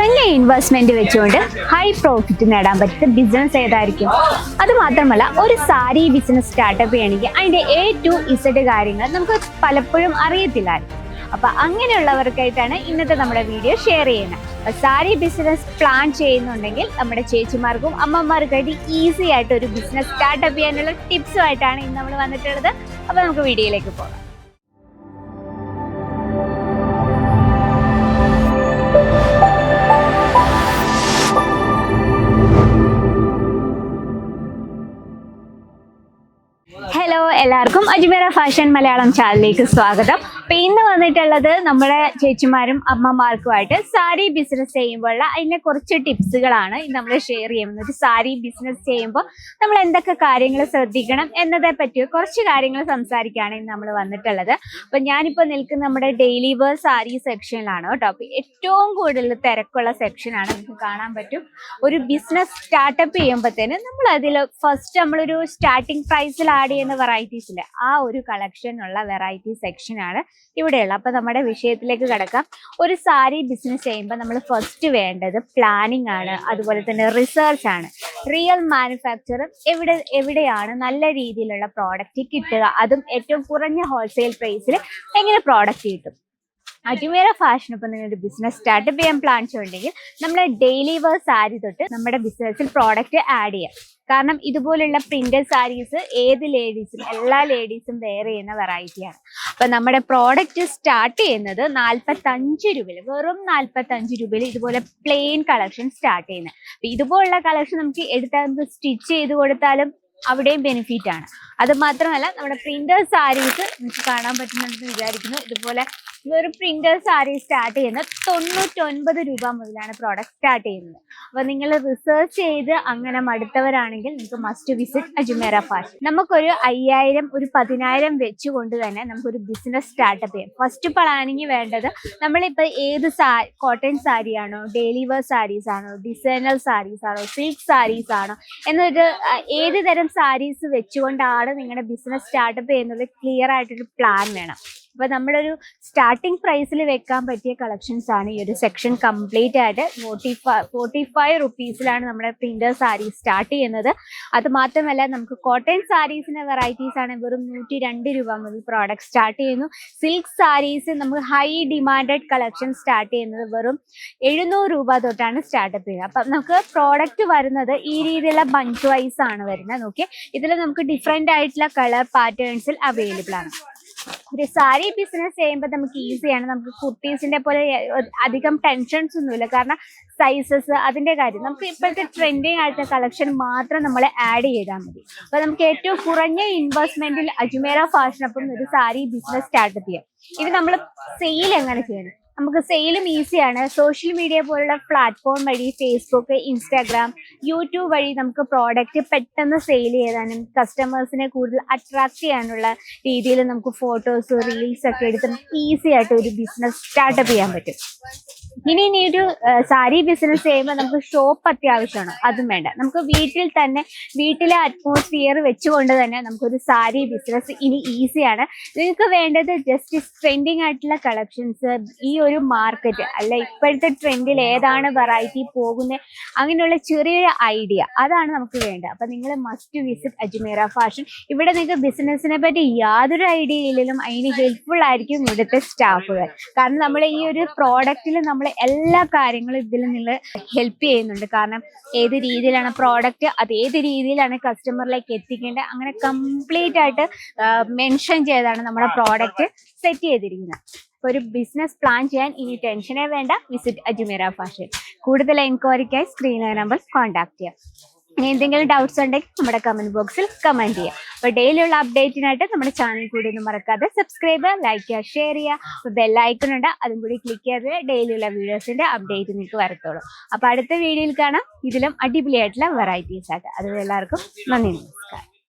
കുറഞ്ഞ ഇൻവെസ്റ്റ്മെന്റ് വെച്ചുകൊണ്ട് high profit നേടാൻ പറ്റുന്ന ബിസിനസ് ഏതായിരിക്കും? അത് മാത്രമല്ല ഒരു സാരി ബിസിനസ് സ്റ്റാർട്ടപ്പ് ചെയ്യണമെങ്കിൽ അതിന്റെ എ ടു ഇസഡ് കാര്യങ്ങൾ നമുക്ക് പലപ്പോഴും അറിയത്തില്ല അപ്പൊ അങ്ങനെയുള്ളവർക്കായിട്ടാണ് ഇന്നത്തെ നമ്മുടെ വീഡിയോ ഷെയർ ചെയ്യുന്നത്. അപ്പൊ സാരി ബിസിനസ് പ്ലാൻ ചെയ്യുന്നുണ്ടെങ്കിൽ നമ്മുടെ ചേച്ചിമാർക്കും അമ്മമാർക്കായിട്ട് ഈസി ആയിട്ട് ഒരു ബിസിനസ് സ്റ്റാർട്ടപ്പ് ചെയ്യാനുള്ള ടിപ്സുമായിട്ടാണ് ഇന്ന് നമ്മൾ വന്നിട്ടുള്ളത്. അപ്പൊ നമുക്ക് വീഡിയോയിലേക്ക് പോകാം. ഹലോ എല്ലാവർക്കും അജ്മീറ ഫാഷൻ മലയാളം ചാനലിലേക്ക് സ്വാഗതം. അപ്പൊ ഇന്ന് വന്നിട്ടുള്ളത് നമ്മുടെ ചേച്ചിമാരും അമ്മമാർക്കുമായിട്ട് സാരി ബിസിനസ് ചെയ്യുമ്പോഴുള്ള അതിന്റെ കുറച്ച് ടിപ്സുകളാണ് നമ്മൾ ഷെയർ ചെയ്യുന്നത്. സാരി ബിസിനസ് ചെയ്യുമ്പോൾ നമ്മൾ എന്തൊക്കെ കാര്യങ്ങൾ ശ്രദ്ധിക്കണം എന്നതെ പറ്റി കുറച്ച് കാര്യങ്ങൾ സംസാരിക്കുകയാണ് ഇന്ന് നമ്മൾ വന്നിട്ടുള്ളത്. അപ്പൊ ഞാനിപ്പോൾ നിൽക്കുന്ന നമ്മുടെ ഡെയിലി വെയർ സാരി സെക്ഷനിലാണ് കേട്ടോ. അപ്പൊ ഏറ്റവും കൂടുതൽ തിരക്കുള്ള സെക്ഷനാണ് നമുക്ക് കാണാൻ പറ്റും. ഒരു ബിസിനസ് സ്റ്റാർട്ടപ്പ് ചെയ്യുമ്പോഴത്തേന് നമ്മൾ അതിൽ ഫസ്റ്റ് നമ്മളൊരു സ്റ്റാർട്ടിംഗ് പ്രൈസിൽ ആഡ് ചെയ്യുന്ന വെറൈറ്റീസിലെ ആ ഒരു കളക്ഷൻ ഉള്ള വെറൈറ്റി സെക്ഷനാണ് ഇവിടെയുള്ള. അപ്പൊ നമ്മുടെ വിഷയത്തിലേക്ക് കിടക്കാം. ഒരു സാരി ബിസിനസ് ചെയ്യുമ്പോൾ നമ്മൾ ഫസ്റ്റ് വേണ്ടത് പ്ലാനിങ് ആണ് അതുപോലെ തന്നെ റിസർച്ച് ആണ്. റിയൽ മാനുഫാക്ചർ എവിടെ എവിടെയാണ് നല്ല രീതിയിലുള്ള പ്രോഡക്റ്റ് കിട്ടുക? അതും ഏറ്റവും കുറഞ്ഞ ഹോൾസെയിൽ പ്രൈസിൽ എങ്ങനെ പ്രോഡക്റ്റ് കിട്ടും? അജ്മീറ ഫാഷൻ ഇപ്പം നിങ്ങൾ ഒരു ബിസിനസ് സ്റ്റാർട്ടപ്പ് ചെയ്യാൻ പ്ലാൻ ചെയ്യുന്നുണ്ടെങ്കിൽ നമ്മൾ ഡെയിലി വെയർ സാരി തൊട്ട് നമ്മുടെ ബിസിനസ്സിൽ പ്രോഡക്റ്റ് ആഡ് ചെയ്യാം. കാരണം ഇതുപോലുള്ള പ്രിന്റഡ് സാരീസ് ഏത് ലേഡീസും എല്ലാ ലേഡീസും വെയർ ചെയ്യുന്ന വെറൈറ്റിയാണ് അപ്പൊ നമ്മുടെ പ്രോഡക്റ്റ് സ്റ്റാർട്ട് ചെയ്യുന്നത് നാൽപ്പത്തഞ്ച് രൂപയിൽ വെറും നാൽപ്പത്തഞ്ച് രൂപയിൽ ഇതുപോലെ പ്ലെയിൻ കളക്ഷൻ സ്റ്റാർട്ട് ചെയ്യുന്നത് അപ്പൊ ഇതുപോലുള്ള കളക്ഷൻ നമുക്ക് എടുത്താൽ സ്റ്റിച്ച് ചെയ്ത് കൊടുത്താലും അവിടെയും ബെനിഫിറ്റ് ആണ്. അത് മാത്രമല്ല നമ്മുടെ പ്രിന്റേഴ്സ് സാരീസ് നിങ്ങൾക്ക് കാണാൻ പറ്റുന്നുണ്ടെന്ന് വിചാരിക്കുന്നു. ഇതുപോലെ ഒരു പ്രിന്റർ സാരി സ്റ്റാർട്ട് ചെയ്യുന്നത് തൊണ്ണൂറ്റൊൻപത് രൂപ മുതലാണ് പ്രോഡക്റ്റ് സ്റ്റാർട്ട് ചെയ്യുന്നത്. അപ്പൊ നിങ്ങൾ റിസർച്ച് ചെയ്ത് അങ്ങനെ മടുത്തവരാണെങ്കിൽ നിങ്ങൾക്ക് മസ്റ്റ് വിസിറ്റ് അജ്മേര ഫാഷൻ നമുക്കൊരു അയ്യായിരം ഒരു പതിനായിരം വെച്ചുകൊണ്ട് തന്നെ നമുക്കൊരു ബിസിനസ് സ്റ്റാർട്ടപ്പ് ചെയ്യാം. ഫസ്റ്റ് പ്ലാനിങ് വേണ്ടത് നമ്മളിപ്പോൾ ഏത് സാ കോട്ടൺ സാരിയാണോ ഡെയിലി വെയർ സാരീസ് ആണോ ഡിസൈനർ സാരീസ് ആണോ സിൽക്ക് സാരീസ് ആണോ എന്നൊരു ഏത് തരം സാരീസ് വെച്ചുകൊണ്ടാണ് നിങ്ങളുടെ ബിസിനസ് സ്റ്റാർട്ടപ്പ് ചെയ്യുന്നത്? ക്ലിയർ ആയിട്ടൊരു പ്ലാൻ വേണം. അപ്പൊ നമ്മുടെ ഒരു സ്റ്റാർട്ടിംഗ് പ്രൈസിൽ വെക്കാൻ പറ്റിയ കളക്ഷൻസ് ആണ് ഈ ഒരു സെക്ഷൻ കംപ്ലീറ്റ് ആയിട്ട് ഫോർട്ടി ഫൈവ് ഫോർട്ടി ഫൈവ് റുപ്പീസിലാണ് നമ്മുടെ പ്രിന്റർ സാരി സ്റ്റാർട്ട് ചെയ്യുന്നത്. അത് മാത്രമല്ല നമുക്ക് കോട്ടൺ സാരീസിന്റെ വെറൈറ്റീസ് ആണ് വെറും നൂറ്റി രണ്ട് രൂപ മുതൽ പ്രോഡക്റ്റ് സ്റ്റാർട്ട് ചെയ്യുന്നു. സിൽക്ക് സാരീസ് നമുക്ക് ഹൈ ഡിമാൻഡഡ് കളക്ഷൻ സ്റ്റാർട്ട് ചെയ്യുന്നത് വെറും എഴുന്നൂറ് രൂപ തൊട്ടാണ് സ്റ്റാർട്ടപ്പ് ചെയ്യുന്നത്. അപ്പം നമുക്ക് പ്രോഡക്റ്റ് വരുന്നത് ഈ രീതിയിലുള്ള ബഞ്ച് വൈസ് ആണ് വരുന്നത്. നോക്കി ഇതിൽ നമുക്ക് ഡിഫറെന്റ് ആയിട്ടുള്ള കളർ പാറ്റേൺസിൽ അവൈലബിൾ ആണ്. ഒരു സാരി ബിസിനസ് ചെയ്യുമ്പോൾ നമുക്ക് ഈസിയാണ് നമുക്ക് കുർത്തീസിന്റെ പോലെ അധികം ടെൻഷൻസ് ഒന്നുമില്ല. കാരണം സൈസസ് അതിന്റെ കാര്യം. നമുക്ക് ഇപ്പോഴത്തെ ട്രെൻഡിങ് ആയിട്ടുള്ള കളക്ഷൻ മാത്രം നമ്മൾ ആഡ് ചെയ്താൽ മതി. അപ്പൊ നമുക്ക് ഏറ്റവും കുറഞ്ഞ ഇൻവെസ്റ്റ്മെന്റിൽ അജ്മേര ഫാഷൻ അപ്പം ഒരു സാരി ബിസിനസ് സ്റ്റാർട്ടപ്പ് ചെയ്യാം. ഇത് നമ്മൾ സെയിൽ എങ്ങനെ ചെയ്യണം? നമുക്ക് സെയിലും ഈസിയാണ് സോഷ്യൽ മീഡിയ പോലുള്ള പ്ലാറ്റ്ഫോം വഴി ഫേസ്ബുക്ക് ഇൻസ്റ്റാഗ്രാം യൂട്യൂബ് വഴി നമുക്ക് പ്രോഡക്റ്റ് പെട്ടെന്ന് സെയിൽ ചെയ്യാനും കസ്റ്റമേഴ്സിനെ കൂടുതൽ അട്രാക്ട് ചെയ്യാനുള്ള രീതിയിൽ നമുക്ക് ഫോട്ടോസ് റീൽസ് ഒക്കെ എടുത്ത് ഈസി ആയിട്ട് ഒരു ബിസിനസ് സ്റ്റാർട്ടപ്പ് ചെയ്യാൻ പറ്റും. ഇനി ഇനി ഒരു സാരി ബിസിനസ് ചെയ്യുമ്പോൾ നമുക്ക് ഷോപ്പ് അത്യാവശ്യമാണ്. അതും വേണ്ട. നമുക്ക് വീട്ടിൽ തന്നെ വീട്ടിലെ അറ്റ്മോസ്ഫിയർ വെച്ചുകൊണ്ട് തന്നെ നമുക്കൊരു സാരി ബിസിനസ് ഇനി ഈസിയാണ് നിങ്ങൾക്ക് വേണ്ടത് ജസ്റ്റ് ട്രെൻഡിങ് ആയിട്ടുള്ള കളക്ഷൻസ് ഈ മാർക്കറ്റ് അല്ല ഇപ്പോഴത്തെ ട്രെൻഡിൽ ഏതാണ് വെറൈറ്റി പോകുന്നത് അങ്ങനെയുള്ള ചെറിയൊരു ഐഡിയ അതാണ് നമുക്ക് വേണ്ടത്. അപ്പം നിങ്ങൾ മസ്റ്റ് വിസിറ്റ് അജ്മീറ ഫാഷൻ ഇവിടെ നിങ്ങൾക്ക് ബിസിനസ്സിനെ പറ്റി യാതൊരു ഐഡിയ ഇല്ലെങ്കിലും അതിന് ഹെൽപ്ഫുൾ ആയിരിക്കും ഇവിടുത്തെ സ്റ്റാഫുകൾ. കാരണം നമ്മൾ ഈ ഒരു പ്രോഡക്റ്റിൽ നമ്മൾ എല്ലാ കാര്യങ്ങളും ഇതിൽ നിങ്ങൾ ഹെൽപ്പ് ചെയ്യുന്നുണ്ട്. കാരണം ഏത് രീതിയിലാണ് പ്രോഡക്റ്റ് അത് ഏത് രീതിയിലാണ് കസ്റ്റമറിലേക്ക് എത്തിക്കേണ്ടത്? അങ്ങനെ കംപ്ലീറ്റ് ആയിട്ട് മെൻഷൻ ചെയ്താണ് നമ്മുടെ പ്രോഡക്റ്റ് സെറ്റ് ചെയ്തിരിക്കുന്നത്. ഒരു ബിസിനസ് പ്ലാൻ ചെയ്യാൻ ഇനി ടെൻഷനേ വേണ്ട. വിസിറ്റ് അജ്മീറ ഫാഷൻ കൂടുതൽ എൻക്വയറിക്കായി സ്ക്രീനർ നമ്പർ കോൺടാക്ട് ചെയ്യാം. ഇനി എന്തെങ്കിലും ഡൗട്ട്സ് ഉണ്ടെങ്കിൽ നമ്മുടെ കമന്റ് ബോക്സിൽ കമന്റ് ചെയ്യാം. അപ്പോൾ ഡെയിലി ഉള്ള അപ്ഡേറ്റിനായിട്ട് നമ്മുടെ ചാനൽ കൂടി ഒന്നും മറക്കാതെ സബ്സ്ക്രൈബ് ചെയ്യുക ലൈക്ക് ചെയ്യുക ഷെയർ ചെയ്യുക. ബെല്ലൈക്കൺ ഉണ്ട്. അതും കൂടി ക്ലിക്ക് ചെയ്ത് ഡെയിലി ഉള്ള വീഡിയോസിന്റെ അപ്ഡേറ്റ് നിങ്ങൾക്ക് വരത്തുള്ളൂ. അപ്പോൾ അടുത്ത വീഡിയോയിൽ കാണാം. ഇതിലും അടിപൊളിയായിട്ടുള്ള വെറൈറ്റീസ് ആയിട്ട്. അതുപോലെ എല്ലാവർക്കും നന്ദി നമസ്കാരം.